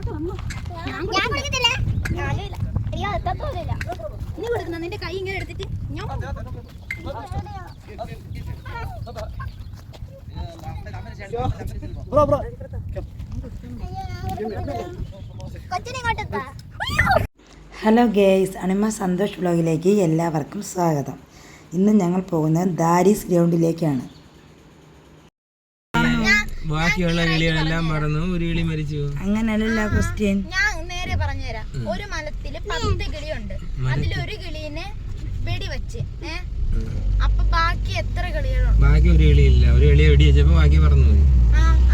ഞാൻ കുടിക്കത്തില്ല ഞാനും ഇല്ല എനിക്ക് എത്തത്തോലില്ല നീ കൊടുക്കുന്ന നിന്റെ കൈ ഇങ്ങനെ എടുത്തിട്ട് ഞാൻ ഹലോ ഗേയ്സ് അണിമ സന്തോഷ് വ്ലോഗിലേക്ക് എല്ലാവർക്കും സ്വാഗതം ഇന്ന് ഞങ്ങൾ പോകുന്നത് ദാരിസ് ഗ്രൗണ്ടിലേക്കാണ് ബാക്കിയുള്ള കിളികളെല്ലാം മറന്നു. ഒരു കിളി മരിച്ചു. അങ്ങനല്ല ക്വസ്റ്റ്യൻ ഞാൻ നേരെ പറഞ്ഞുതരാം. ഒരു മലത്തിൽ പത്ത് കിളിയുണ്ട്. അതിലൊരു കിളീനെ വെടിവെച്ച് ഏഹ് അപ്പൊ ബാക്കി എത്ര കിളികളുണ്ട്? ബാക്കി ഒരു കിളിയില്ല ഒരു കിളി വെടി വെച്ചപ്പോ ബാക്കി പറഞ്ഞു പോയി.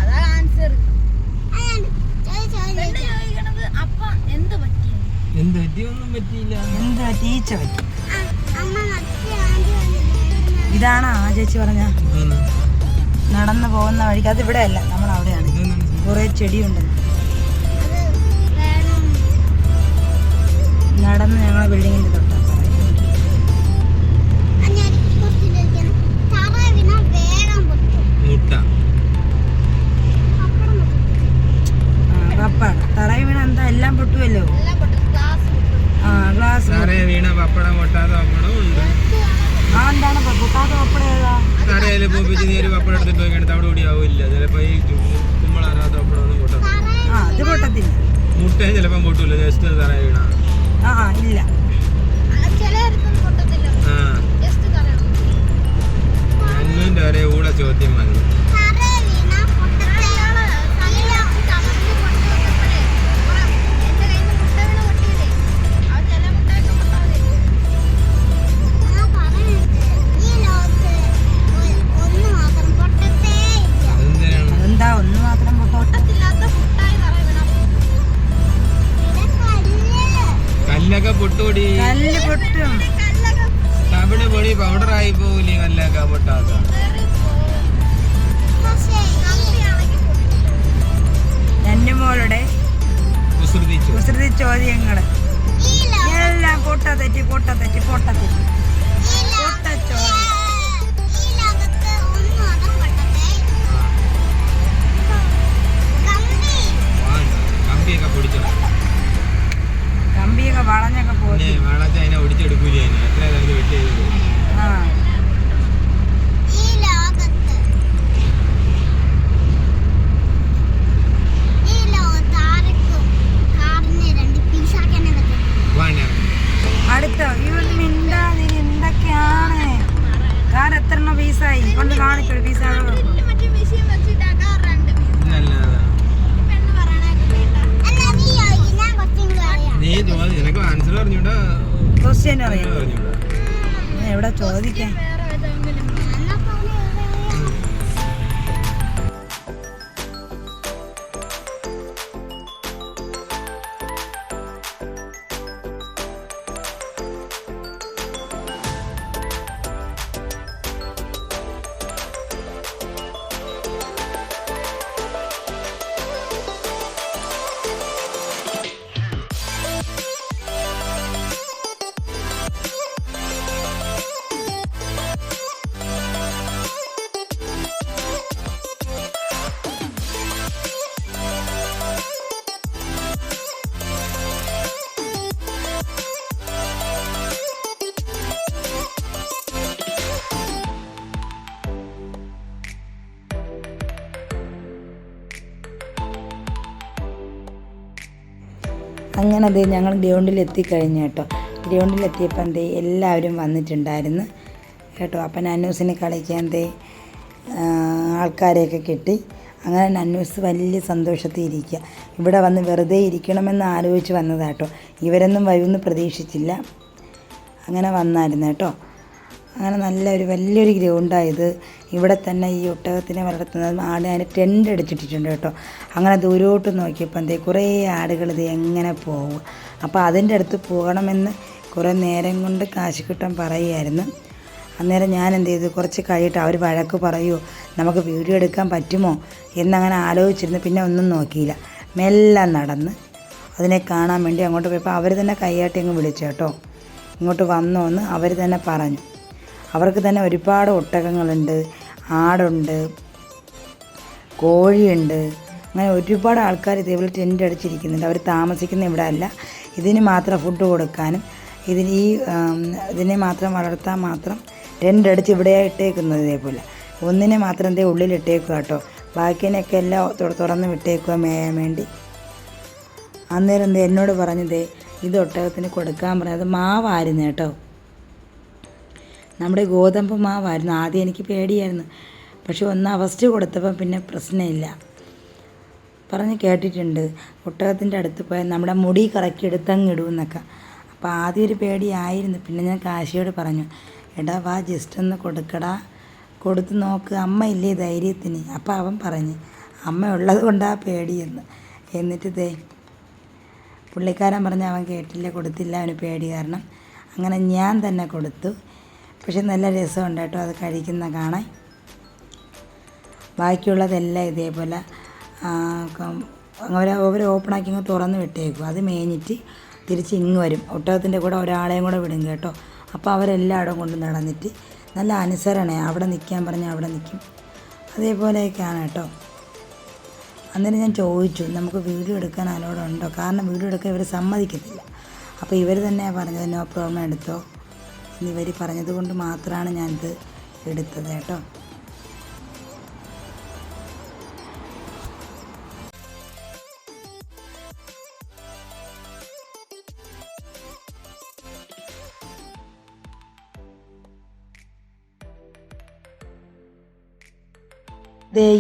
അതാ ആൻസർ അപ്പൊ എന്ത് പറ്റി? എന്ത് പറ്റിയില്ല. എന്ത് പറ്റി? ഇതാണ് ആ ചേച്ചി പറഞ്ഞ. നടന്നു പോകുന്ന വഴിക്ക് അത് ഇവിടെ അല്ല നമ്മൾ അവിടെയാണ്. കുറെ ചെടിയുണ്ട്. നടന്ന് ഞങ്ങളെ ബിൽഡിങ്ങിന്റെ തൊട്ടാ പപ്പടം. തറയിൽ വീണ എന്താ എല്ലാം പൊട്ടുമല്ലോ ആ ഗ്ലാസ് തറയെ വീണ പപ്പടം പൊട്ടാത്ത പപ്പടം ഉണ്ട്. ആ എന്താണ് പൊട്ടാത്ത പപ്പട തറയിൽ പോപ്പിച്ച് നീ പപ്പടം എടുത്തിട്ട് എടുത്ത് അവിടെ കൂടി ആവില്ല ചിലപ്പോ ഈ കുമ്പളാറാത്ത പപ്പടം ഒന്നും പൊട്ടത്തില്ല ആ അത് പൊട്ടത്തില്ല മുട്ടയും ചിലപ്പം പൊട്ടൂല ജസ്റ്റ് തറയെ വീണ ആ ഇല്ല. അന്നുവിന്റെ ഒരേ ഊള ചോദ്യം മതി പൊടി പൗഡറായി നല്ല കല്ലൊക്കെ എന്റെ കുസൃതിച്ചു കുസൃതി ചോദ്യങ്ങൾ. എല്ലാം പൊട്ട തെറ്റി പൊട്ട തെറ്റി പൊട്ട തെറ്റി. പൊട്ട ലോ- ആൻസർ അറിഞ്ഞൂടാ? ക്വസ്റ്റ്യൻ അറിയാം. എവിടെ ചോദിക്കാൻ അങ്ങനെ അത് ഞങ്ങൾ ഗ്രൗണ്ടിൽ എത്തിക്കഴിഞ്ഞു കേട്ടോ. ഗ്രൗണ്ടിൽ എത്തിയപ്പോൾ എന്തേ എല്ലാവരും വന്നിട്ടുണ്ടായിരുന്നു കേട്ടോ. അപ്പം നന്നൂസിനെ കളിക്കാൻ എന്തേ ആൾക്കാരെയൊക്കെ കിട്ടി. അങ്ങനെ നന്നൂസ് വലിയ സന്തോഷത്തിൽ ഇരിക്കുക. ഇവിടെ വന്ന് വെറുതെ ഇരിക്കണമെന്ന് ആലോചിച്ച് വന്നതാട്ടോ ഇവരൊന്നും വരുമെന്ന് പ്രതീക്ഷിച്ചില്ല. അങ്ങനെ വന്നായിരുന്നു കേട്ടോ. അങ്ങനെ നല്ല ഒരു വലിയൊരു ഗ്രൗണ്ടായത് ഇവിടെ തന്നെ ഈ ഒട്ടകത്തിനെ വളർത്തുന്നത് ആട് അതിന് ടെന്റ് അടിച്ചിട്ടിട്ടുണ്ട് കേട്ടോ. അങ്ങനെ ദൂരോട്ട് നോക്കിയപ്പോൾ എന്തേ കുറേ ആടുകൾ ഇത് എങ്ങനെ പോകും അപ്പോൾ അതിന്റെ അടുത്ത് പോകണമെന്ന് കുറേ നേരം കൊണ്ട് കാശ് കിട്ടാൻ പറയുമായിരുന്നു അന്നേരം ഞാൻ എന്ത് ചെയ്തു? കുറച്ച് കഴിയിട്ട് അവർ വഴക്ക് പറയുമോ നമുക്ക് വീഡിയോ എടുക്കാൻ പറ്റുമോ? എന്നങ്ങനെ ആലോചിച്ചിരുന്നു. പിന്നെ ഒന്നും നോക്കിയില്ല. മെല്ലെ നടന്ന് അതിനെ കാണാൻ വേണ്ടി അങ്ങോട്ട് പോയപ്പോൾ അവർ തന്നെ കൈയാട്ടി അങ്ങ് വിളിച്ചു കേട്ടോ. ഇങ്ങോട്ട് വന്നോ എന്ന് അവർ തന്നെ പറഞ്ഞു. അവർക്ക് തന്നെ ഒരുപാട് ഒട്ടകങ്ങളുണ്ട്. ആടുണ്ട്. കോഴിയുണ്ട്. അങ്ങനെ ഒരുപാട് ആൾക്കാർ ഇതേപോലെ ടെന്റ് അടിച്ചിരിക്കുന്നുണ്ട്. അവർ താമസിക്കുന്ന ഇവിടെ അല്ല. ഇതിന് മാത്രം ഫുഡ് കൊടുക്കാനും ഇതിന് ഈ ഇതിനെ മാത്രം വളർത്താൻ മാത്രം ടെന്റ് അടിച്ച് ഇവിടെ ഇട്ടേക്കുന്നത് ഇതേപോലെ. ഒന്നിനെ മാത്രം എന്തേ ഉള്ളിൽ ഇട്ടേക്കുക കേട്ടോ. ബാക്കിനെയൊക്കെ എല്ലാം തുറ- തുറന്ന് വിട്ടേക്കുക മേയാൻ വേണ്ടി. അന്നേരം എന്തേ എന്നോട് പറഞ്ഞതേ ഇത് ഒട്ടകത്തിന് കൊടുക്കാൻ പറഞ്ഞത് മാവായിരുന്നു കേട്ടോ. നമ്മുടെ ഗോതമ്പ് മാവായിരുന്നു. ആദ്യം എനിക്ക് പേടിയായിരുന്നു. പക്ഷെ ഒന്ന് അവസ്റ്റ് കൊടുത്തപ്പോൾ പിന്നെ പ്രശ്നമില്ല. പറഞ്ഞ് കേട്ടിട്ടുണ്ട്. ഒട്ടകത്തിന്റെ അടുത്ത് പോയാൽ നമ്മുടെ മുടി കറക്കി എടുത്തങ്ങ് ഇടുമെന്നൊക്കെ അപ്പോൾ ആദ്യം ഒരു പേടിയായിരുന്നു. പിന്നെ ഞാൻ കാശിയോട് പറഞ്ഞു എടാ വാ ജസ്റ്റ് ഒന്ന് കൊടുക്കടാ. കൊടുത്ത് നോക്ക്. അമ്മ ഇല്ലേ ധൈര്യത്തിന്? അപ്പോൾ അവൻ പറഞ്ഞ് അമ്മ ഉള്ളത് കൊണ്ടാ പേടിയെന്ന്. എന്നിട്ട് ദേ പുള്ളിക്കാരൻ പറഞ്ഞ് അവൻ കേട്ടില്ല കൊടുത്തില്ല അവന് പേടി കാരണം. അങ്ങനെ ഞാൻ തന്നെ കൊടുത്തു. പക്ഷെ നല്ല രസമുണ്ട് കേട്ടോ അത് കഴിക്കുന്ന കാണാൻ. ബാക്കിയുള്ളതെല്ലാം ഇതേപോലെ അവർ അവർ ഓപ്പണാക്കി ഇങ്ങ് തുറന്ന് വിട്ടേക്കും. അത് മേഞ്ഞിട്ട് തിരിച്ച് ഇങ്ങ് വരും. ഒട്ടകത്തിന്റെ കൂടെ ഒരാളെയും കൂടെ വിടും കേട്ടോ. അപ്പോൾ അവരെല്ലായിടവും കൊണ്ട് നടന്നിട്ട് നല്ല അനുസരണേ. അവിടെ നിൽക്കാൻ പറഞ്ഞാൽ അവിടെ നിൽക്കും. അതേപോലെയൊക്കെയാണ് കേട്ടോ. അന്നേരം ഞാൻ ചോദിച്ചു നമുക്ക് വീഡിയോ എടുക്കാൻ അതിനോടുണ്ടോ കാരണം വീഡിയോ എടുക്കാൻ ഇവർ സമ്മതിക്കത്തില്ല. അപ്പോൾ ഇവർ തന്നെ പറഞ്ഞത് നോ പ്രോബ്ലം എടുത്തോ? എന്ന് ഇവർ പറഞ്ഞത് കൊണ്ട് മാത്രമാണ് ഞാനിത് എടുത്തത് കേട്ടോ.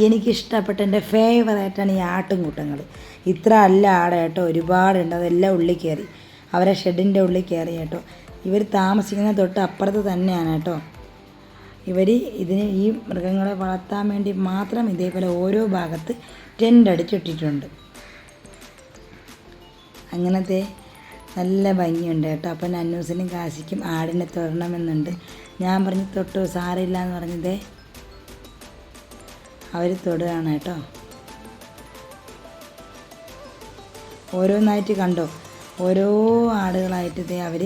എനിക്കിഷ്ടപ്പെട്ട എന്റെ ഫേവറേറ്റാണ് ഈ ആട്ടുംകൂട്ടങ്ങൾ ഇത്ര അല്ല ആടെ കേട്ടോ ഒരുപാടുണ്ട് അതെല്ലാം ഉള്ളിൽ കയറി. അവരെ ഷെഡിന്റെ ഉള്ളിൽ കയറി കേട്ടോ. ഇവർ താമസിക്കുന്ന തൊട്ട് അപ്പുറത്ത് തന്നെയാണ് കേട്ടോ. ഇവർ ഇതിന് ഈ മൃഗങ്ങളെ വളർത്താൻ വേണ്ടി മാത്രം ഇതേപോലെ ഓരോ ഭാഗത്ത് ടെന്റ് അടിച്ചിട്ടിട്ടുണ്ട്. അങ്ങനത്തെ നല്ല ഭംഗിയുണ്ട് കേട്ടോ. അപ്പം നന്നൂസിനും കാശിക്കും ആടിനെ തൊടണമെന്നുണ്ട്. ഞാൻ പറഞ്ഞു തൊട്ടു സാരമില്ല എന്ന് പറഞ്ഞതേ അവർ തൊടുകയാണ് കേട്ടോ. ഓരോന്നായിട്ട് കണ്ടോ? ഓരോ ആടുകളായിട്ട് അവർ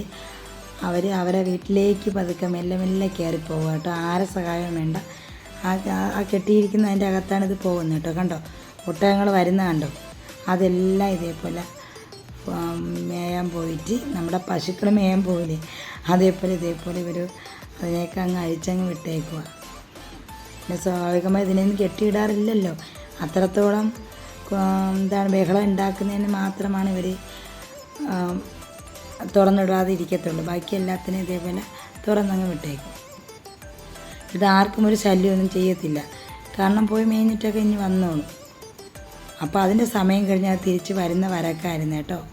അവർ അവരെ വീട്ടിലേക്ക് പതുക്കെ മെല്ലെ മെല്ലെ കയറി പോകുക കേട്ടോ. ആരെ സഹായവും വേണ്ട. ആ കെട്ടിയിരിക്കുന്നതിന്റെ അകത്താണ് ഇത് പോകുന്നത് കേട്ടോ. കണ്ടോ? ഒട്ടകങ്ങൾ വരുന്ന കണ്ടോ? അതെല്ലാം ഇതേപോലെ മേയാൻ പോയിട്ട് നമ്മുടെ പശുക്കൾ മേയാൻ പോവില്ലേ? അതേപോലെ ഇതേപോലെ ഇവർ അതിനേക്ക് അങ്ങ് അഴിച്ചങ്ങ് വിട്ടേക്കുക പിന്നെ സ്വാഭാവികമായി ഇതിനൊന്നും കെട്ടിയിടാറില്ലല്ലോ. അത്രത്തോളം എന്താണ് ബഹളം ഉണ്ടാക്കുന്നതിന് മാത്രമാണ് ഇവർ തുറന്നിടാതെ ഇരിക്കത്തുള്ളൂ ബാക്കി എല്ലാത്തിനും ഇതേപോലെ തുറന്നങ്ങ് വിട്ടേക്കും. ഇത് ആർക്കും ഒരു ശല്യമൊന്നും ചെയ്യത്തില്ല. കാരണം പോയി മേഞ്ഞിട്ടൊക്കെ ഇനി വന്നോളൂ. അപ്പോൾ അതിന്റെ സമയം കഴിഞ്ഞാൽ തിരിച്ച് വരുന്ന വരക്കായിരുന്നു കേട്ടോ.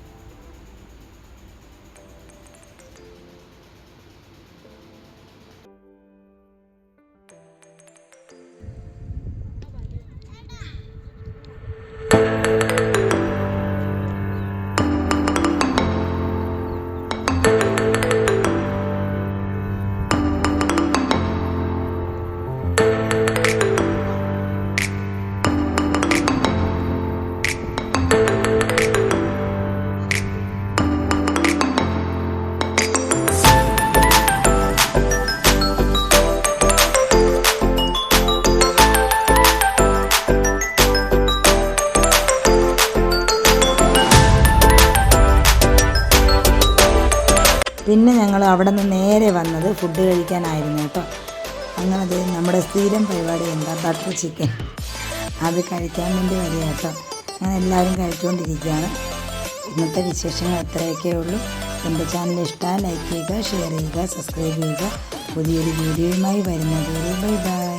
പിന്നെ ഞങ്ങൾ അവിടെ നിന്ന് നേരെ വന്നത് ഫുഡ് കഴിക്കാനായിരുന്നു കേട്ടോ. അങ്ങനെ അത് നമ്മുടെ സ്ഥിരം പരിപാടി എന്താ? ബട്ടർ ചിക്കൻ അത് കഴിക്കാൻ വേണ്ടി വരിക കേട്ടോ. അങ്ങനെ എല്ലാവരും കഴിച്ചുകൊണ്ടിരിക്കുകയാണ്. ഇന്നത്തെ വിശേഷങ്ങൾ എത്രയൊക്കെ ഉള്ളൂ. എന്റെ ചാനൽ ഇഷ്ടമായി ലൈക്ക് ചെയ്യുക ഷെയർ ചെയ്യുക സബ്സ്ക്രൈബ് ചെയ്യുക. പുതിയൊരു വീഡിയോയുമായി വരുന്നത് ബൈ ബൈ